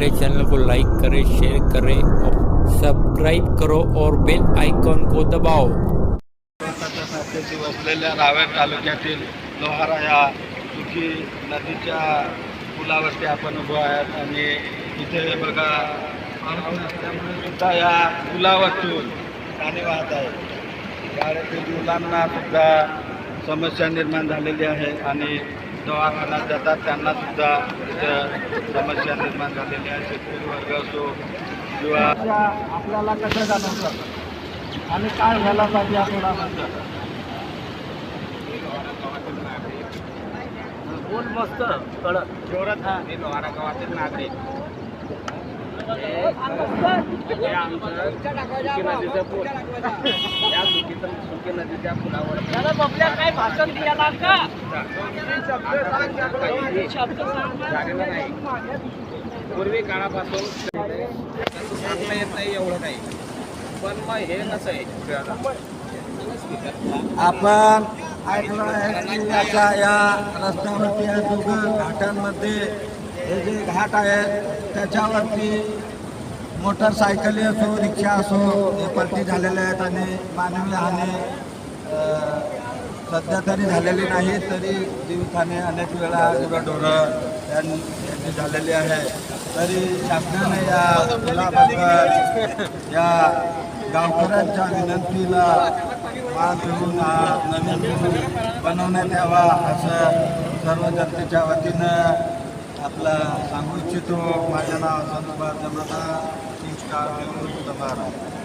हमारे चैनल को लाइक करें शेयर करें और सब्सक्राइब करो और बेल आइकॉन को दबाओ। वसलेल्या रावेर तालुक्यातील लोहारा या सुखी नदीच्या पुलावरती आपण उभो आहात आणि इथे बघा नसल्यामुळे सुद्धा या पुलावरतून पाणी वाहत आहे. शाळेतील मुलांना सुद्धा समस्या निर्माण झालेली आहे आणि दवाखान्यात जातात त्यांना सुद्धा इथं समस्या निर्माण झालेली आहे. शेतकरी वर्ग असो किंवा आपल्याला कसं जाणवतं? आणि काय व्हायला पाहिजे आपल्याला बोल मस्त कडक. जोरात. हा. मी लोहारा गावातील नागरिक. हे आमचं सुकी नदीचं पूल या सुकीचं सुकी नदीच्या पुलावर काय भाषण द्यायला का? झालेलं नाही. पूर्वी काळापासून सांगता येत नाही एवढं काही. पण मग हे कसं आहे? आपण ऐकलं आहे की याच्या या रस्त्यावरती या दोघं घाटांमध्ये हे जे घाट आहेत त्याच्यावरती मोटरसायकली असो रिक्षा असो हे पलटी झालेले आहेत आणि मानवी हाने सध्या तरी झालेली नाही तरी दिवसाने अनेक वेळा गुरंढोरं यांनी झालेली आहे. तरी शासनाने या पुलाबद्दल या गावकऱ्यांच्या विनंतीला मान देऊन हा नवीन बनवण्यात यावा असं सर्व जनतेच्या वतीनं आपला सांगू इच्छितो माझ्या नाव संतोबा जमना सिंग निवृत्त महाराज